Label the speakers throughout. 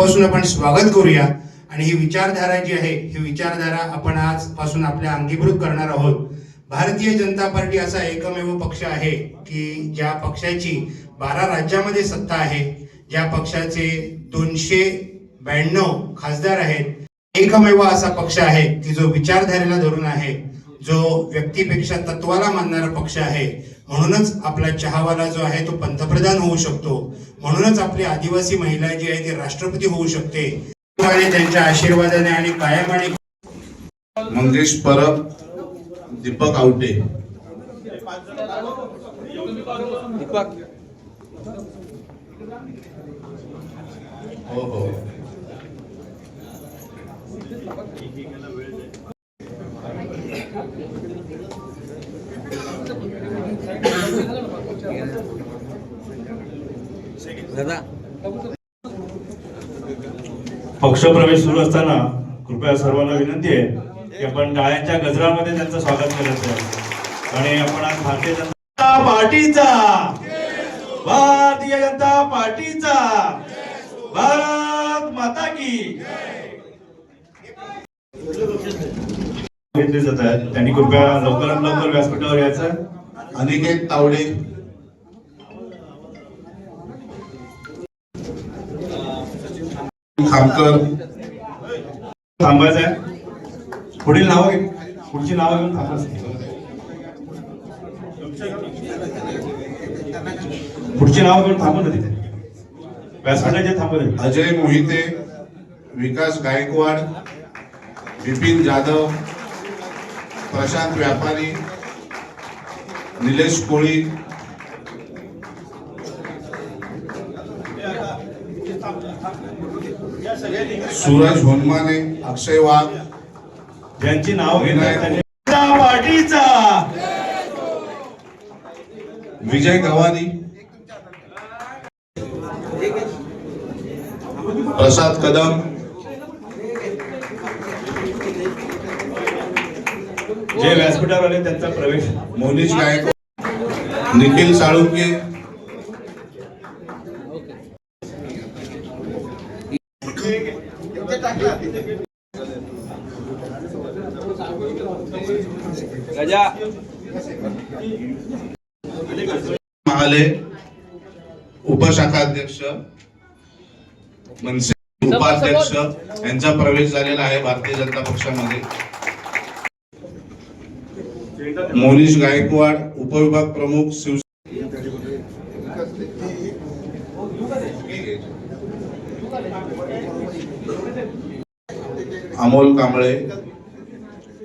Speaker 1: मनापासून आपण स्वागत करूया. आणि ही विचारधारा जी आहे ही विचारधारा आपण आजपासून आपल्या अंगीभूत करणार आहोत. भारतीय जनता पार्टी असा एकमेव पक्ष आहे की ज्या पक्षाची बारा राज्यामध्ये सत्ता आहे ज्या पक्षाचे दोनशे ब्याण्णव खासदार आहेत. एकमेव असा पक्ष आहे की जो विचारधारेला धरून आहे जो व्यक्तीपेक्षा तत्वाला मानणारा पक्ष आहे. म्हणूनच आपला चहावाला जो आहे तो पंतप्रधान होऊ शकतो. म्हणूनच आपली आदिवासी महिला जी आहे ती राष्ट्रपती होऊ शकते. आणि त्यांच्या आशीर्वादाने आणि कायम आणि
Speaker 2: मंगेश परब दीपक आवटे. हो हो.
Speaker 3: पक्षप्रवेश सुरू असताना कृपया सर्वांना विनंती आहे की आपण टाळ्यांच्या गजरामध्ये त्यांचं स्वागत करायचं आहे आणि आपण आज भारतीय जनता पार्टीचा भारतीय जनता पार्टीचा भारत माता की घेतले जात आहेत त्यांनी कृपया लवकरात लवकर व्यासपीठावर यायचं.
Speaker 2: अनिकेत तावडे. खामकर
Speaker 3: थांबायचं आहे पुढील नाव पुढची नावं घेऊन थांबायचं पुढची नावं घेऊन थांबू ना तिथे व्यासपीठाचे थांबू
Speaker 2: अजय मोहिते विकास गायकवाड बिपिन जाधव प्रशांत व्यापारी निलेश कोळी सूरज होनमाने अक्षय वाघ
Speaker 3: ज्यांची नावं पार्टीचा
Speaker 2: विजय गवारी प्रसाद कदम
Speaker 3: जे व्यासपीठावर आले त्यांचा प्रवेश.
Speaker 2: मोनिश गायकवाड निखिल साळुंके महाले उपशाखाध्यक्ष मनसे उपाध्यक्ष यांचा प्रवेश झालेला आहे भारतीय जनता पक्षामध्ये. मोनिश गायकवाड उपविभाग प्रमुख शिव अमोल कांबळे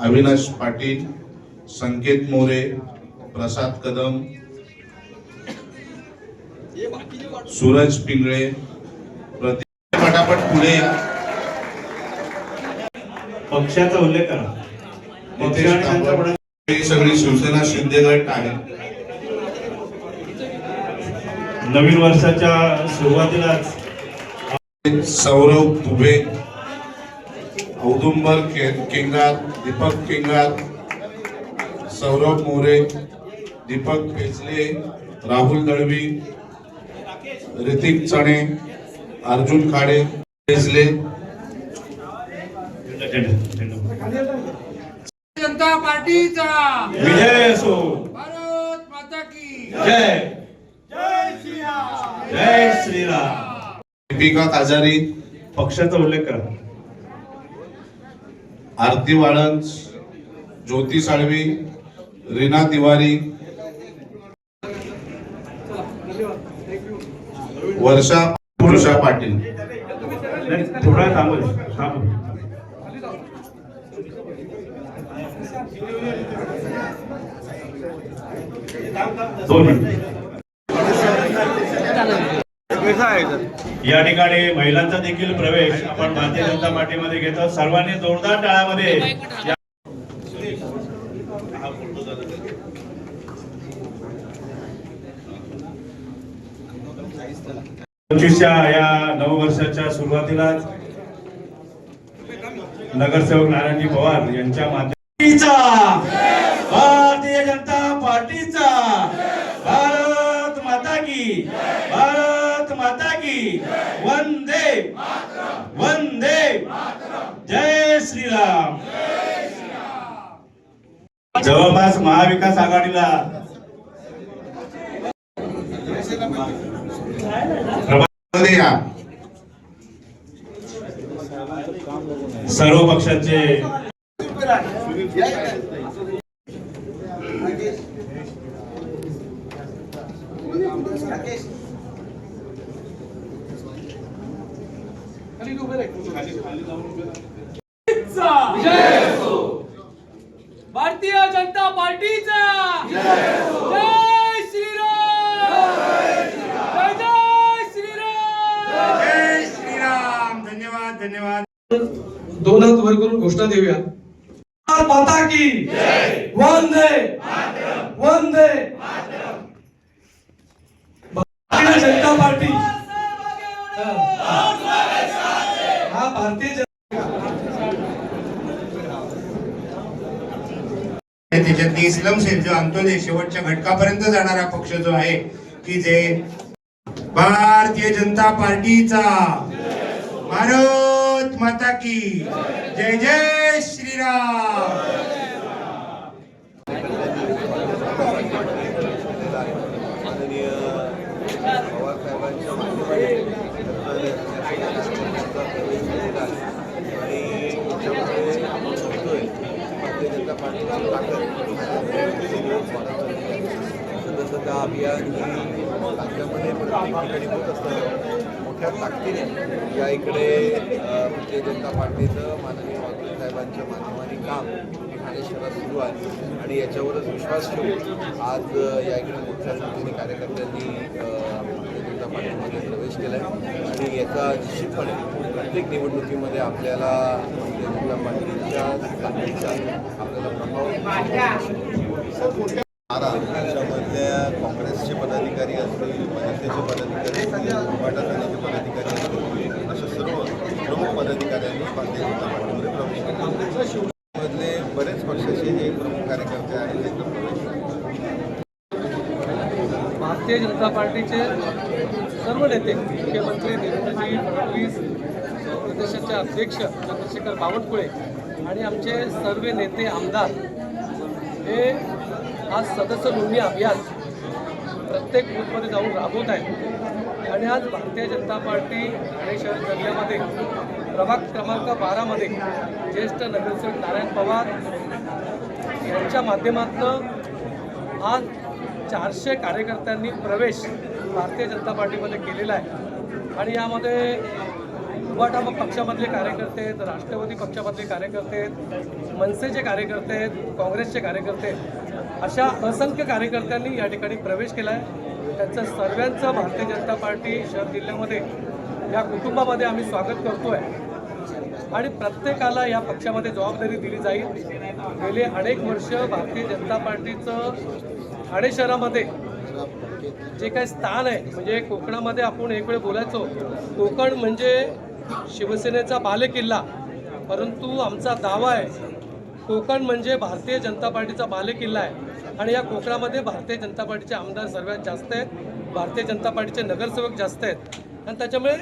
Speaker 2: अविनाश पाटील संकेत मोरे प्रसाद कदम सूरज पिंगळे प्रति पटापट पुढे या.
Speaker 3: पक्षाचा उल्लेख करा.
Speaker 2: ही सगळी शिवसेना शिंदे गट आहे
Speaker 3: नवीन वर्षाच्या सुरुवातीलाच
Speaker 2: सौरव दुबे औदुंबर के- केंगार दीपक केंगार सौरभ मोरे दीपक पेचले राहुल दळवी ऋतिक चणे अर्जुन खाडे पेचले.
Speaker 4: जनता पार्टीचा
Speaker 3: विजय असो.
Speaker 4: भारत माता की
Speaker 3: जय. जय. श्रीराम
Speaker 2: दीपिका काजारी.
Speaker 3: पक्षाचा उल्लेख करा.
Speaker 2: आरती वाळंज ज्योती साळवी रीना तिवारी वर्षा पुरुषा पाटील.
Speaker 3: थोडा थांबू दे, थांबू दे. दोन मिनिट. या ठिकाणी महिलांचा देखील प्रवेश आपण भारतीय जनता पार्टीमध्ये घेतो. सर्वांनी जोरदार टाळ्यामध्ये पंचवीसच्या या नववर्षाच्या सुरुवातीलाच नगरसेवक नारायणजी पवार यांच्या माध्यमाचा भारतीय जनता पार्टीचा भारत माता की भारत माता की वंदे जय श्रीराम. जवळपास महाविकास आघाडीला
Speaker 2: मध्ये
Speaker 3: राकेश. पक्षाचे
Speaker 4: भारतीय जनता पार्टीचा. जय श्रीराम. जय जय श्रीराम.
Speaker 1: जय श्रीराम. धन्यवाद धन्यवाद.
Speaker 5: दोन हात वर करून घोषणा देऊया. माता की वंदे वंदे भारतीय जनता पार्टी हा भारतीय
Speaker 1: त्याच्यातली इस्लाम सेल जो अंत्योदय शेवटच्या घटकापर्यंत जाणारा पक्ष जो आहे की जे भारतीय जनता पार्टीचा. भारत माता की जय जय श्रीराम
Speaker 6: माननीय पवार साहेबांच्या माध्यमातून आणि त्याच्यामध्ये आपण बघतोय भारतीय जनता पार्टीची ताकद सदस्यता अभियान ही राज्यामध्ये प्रत्येक ठिकाणी होत असतं मोठ्या ताकदीने. या इकडे भारतीय जनता पार्टीचं माननीय वाघोले साहेबांच्या माध्यमाने काम हे ठाणे शहरात सुरू आहे. आणि याच्यावरच विश्वास ठेवून आज या इकडे मोठ्या संख्येने कार्यकर्त्यांनी जनता पार्टीमध्ये प्रवेश केला आहे आणि याचा निश्चितपणे प्रत्येक निवडणुकीमध्ये आपल्याला भारतीय जनता पार्टीच्या ताकदीचा आपल्याला प्रभाव महाराष्ट्रामधल्या काँग्रेसचे पदाधिकारी असतील मनसेचे पदाधिकारी असतील सेनेचे पदाधिकारी असतील अशा सर्व प्रमुख पदाधिकाऱ्यांनी भारतीय जनता पार्टीमध्ये प्रवेश केला. मधले बरेच पक्षाचे हे प्रमुख कार्यकर्ते आहेत प्रवेश
Speaker 5: भारतीय जनता पार्टीचे सर्व नेते मुख्यमंत्री देवेंद्रजी फडणवीस प्रदेशाचे अध्यक्ष चंद्रशेखर बावनकुळे आणि आमचे सर्व नेते आमदार हे आज सदस्य नोंदणी अभियान प्रत्येक बूथमध्ये जाऊन राबवत आहे. आणि आज भारतीय जनता पार्टी ठाणे शहर जिल्ह्यामध्ये प्रभाग क्रमांक बारामध्ये ज्येष्ठ नगरसेवक नारायण पवार यांच्या माध्यमातून आज चारशे कार्यकर्त्यांनी प्रवेश भारतीय जनता पार्टीमध्ये केलेला आहे. आणि यामध्ये उभाटा पक्षामधले कार्यकर्ते आहेत राष्ट्रवादी पक्षामधले कार्यकर्ते आहेत मनसेचे कार्यकर्ते आहेत काँग्रेसचे कार्यकर्ते आहेत. अशा असंख्य कार्यकर्त्यांनी या ठिकाणी प्रवेश केला आहे त्यांचं सर्वांचं भारतीय जनता पार्टी शहर जिल्ह्यामध्ये या कुटुंबामध्ये आम्ही स्वागत करतो आहे आणि प्रत्येकाला या पक्षामध्ये जबाबदारी दिली जाईल. गेले अनेक वर्ष भारतीय जनता पार्टीचं ठाणे शहरामध्ये जे काही स्थान आहे म्हणजे कोकणामध्ये आपण एक वेळ बोलायचो कोकण म्हणजे शिवसेनेचा बालेकिल्ला. परंतु आमचा दावा आहे कोकण म्हणजे भारतीय जनता पार्टीचा बालेकिल्ला आहे. आणि या कोकणामध्ये भारतीय जनता पार्टीचे आमदार सर्वात जास्त आहेत. भारतीय जनता पार्टीचे नगरसेवक जास्त आहेत. आणि त्याच्यामुळे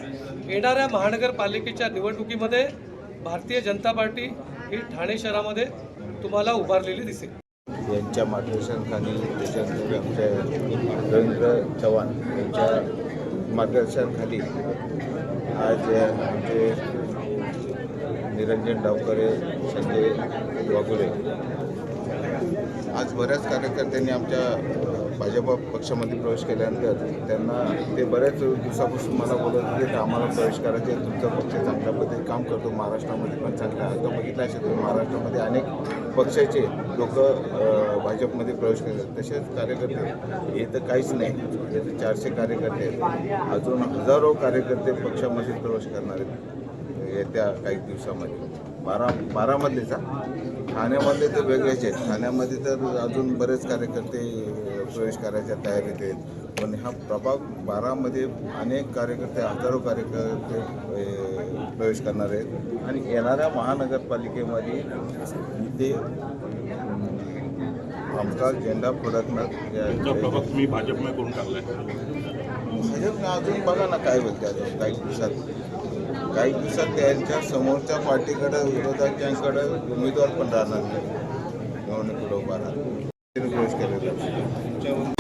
Speaker 5: येणाऱ्या महानगरपालिकेच्या निवडणुकीमध्ये भारतीय जनता पार्टी ही ठाणे शहरामध्ये तुम्हाला उभारलेली दिसेल.
Speaker 6: यांच्या मार्गदर्शनाखाली त्याच्यानंतर आमच्या रवींद्र चव्हाण यांच्या मार्गदर्शनाखाली आज आमचे निरंजन डावकरे संजय वाघुले. आज बऱ्याच कार्यकर्त्यांनी आमच्या भाजप पक्षामध्ये प्रवेश केल्यानंतर त्यांना ते बऱ्याच दिवसापासून मला बोलत होते की आम्हाला प्रवेश करायचे आहे. तुमचा पक्ष चांगल्या पद्धतीने काम करतो महाराष्ट्रामध्ये पण चांगला आता बघितलं असेल तुम्ही महाराष्ट्रामध्ये अनेक पक्षाचे लोक भाजपमध्ये प्रवेश करतात. तसेच कार्यकर्ते हे तर काहीच नाही. हे तर चारशे कार्यकर्ते अजून हजारो कार्यकर्ते पक्षामध्ये प्रवेश करणार आहेत. येत्या काही दिवसामध्ये. बारा बारामधलेच. हा. ठाण्यामधले तर वेगळेच आहेत. ठाण्यामध्ये तर अजून बरेच कार्यकर्ते प्रवेश करायच्या तयारीत आहेत. पण ह्या प्रभाग बारामध्ये अनेक कार्यकर्ते हजारो कार्यकर्ते प्रवेश करणार आहेत. आणि येणाऱ्या महानगरपालिकेमध्ये अम, आमचा झेंडा फडकणार
Speaker 3: तुम्ही भाजपमध्ये करून
Speaker 6: भाजपने अजून बघा ना काय बोलते अजून काही दिवसात काही दिवसात त्यांच्या समोरच्या पार्टीकडे विरोधकांकडे उमेदवार पण राहणार नाही. निवडणुकीला उभा राहणार. प्रवेश केलेला